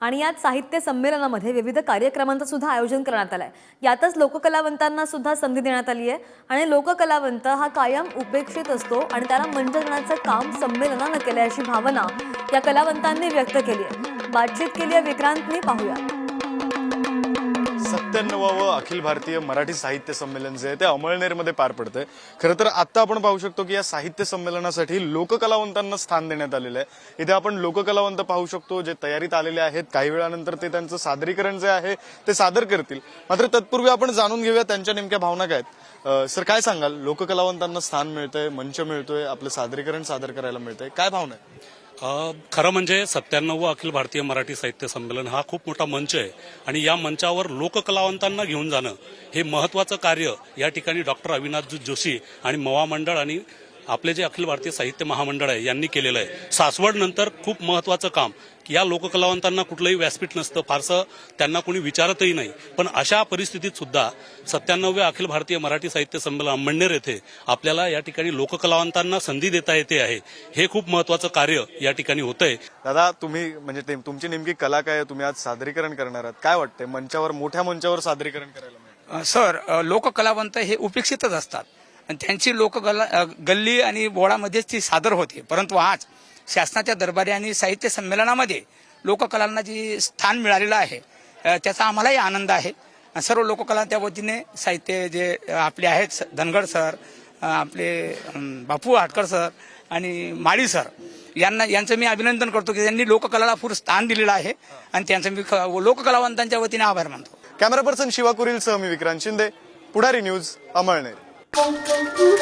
आणि यात साहित्य संमेलनामध्ये विविध कार्यक्रमांचं सुद्धा आयोजन करण्यात आलं आहे यातच लोककलावंतांना सुद्धा संधी देण्यात आली आहे आणि लोककलावंत हा कायम उपेक्षित असतो आणि त्याला मंच देण्याचं काम संमेलनानं केलंय अशी भावना या कलावंतांनी व्यक्त केली आहे बातचीत केली आहे विक्रांतनी पाहूया. सत्त्याण्णवावं अखिल भारतीय मराठी साहित्य संमेलन जे आहे ते अमळनेरमध्ये पार पडतंय. खरं तर आता आपण पाहू शकतो की या साहित्य संमेलनासाठी लोककलावंतांना स्थान देण्यात आलेलं आहे. इथे आपण लोककलावंत पाहू शकतो जे तयारीत आलेले आहेत. काही वेळानंतर ते त्यांचं सादरीकरण जे आहे ते सादर करतील. मात्र तत्पूर्वी आपण जाणून घेऊया त्यांच्या नेमक्या भावना काय आहेत. सर काय सांगाल? लोककलावंतांना स्थान मिळतंय मंच मिळतोय आपलं सादरीकरण सादर करायला मिळतंय. काय भावना आहे खरं म्हणजे सत्त्याण्णव अखिल भारतीय मराठी साहित्य संमेलन हा खूप मोठा मंच आहे आणि या मंचावर लोककलावंतांना घेऊन जाणं हे महत्वाचं कार्य या ठिकाणी डॉक्टर अविनाश जोशी आणि मवा मंडळ आणि आपले जे अखिल भारतीय साहित्य महामंडळ आहे यांनी केलेलं आहे. सासवड नंतर खूप महत्वाचं काम. की या लोककलावंतांना कुठलंही व्यासपीठ नसतं. फारसं त्यांना कोणी विचारतही नाही. पण अशा परिस्थितीत सुद्धा सत्त्याण्णव्या अखिल भारतीय मराठी साहित्य संमेलन अंमळनेर येथे आपल्याला या ठिकाणी लोककलावंतांना संधी देता येते आहे. हे खूप महत्वाचं कार्य या ठिकाणी होतंय. दादा तुम्ही म्हणजे ते- तुमची नेमकी कला काय आहे? तुम्ही आज सादरीकरण करणार आहात. काय वाटतंय? मंचावर मोठ्या मंचावर सादरीकरण करायला सर लोककलावंत हे उपेक्षितच असतात. आणि त्यांची लोककला गल्ली आणि बोळामध्येच ती सादर होते. परंतु आज शासनाच्या दरबारी आणि साहित्य संमेलनामध्ये लोककलांना जी स्थान मिळालेलं आहे त्याचा आम्हालाही आनंद आहे. सर्व लोककला त्या वतीने साहित्य जे आपले आहेत स- धनगड सर आपले बापू हाटकर सर आणि माळी सर यांना यांचं मी अभिनंदन करतो की त्यांनी लोककलाला पूर स्थान दिलेलं आहे आणि त्यांचं मी ख- लोककलावंतांच्या वतीने आभार मानतो. कॅमेरा पर्सन शिवा कुरील सह मी Vikrant Shinde. Pudhari news Amalner. Boom, boom, boom,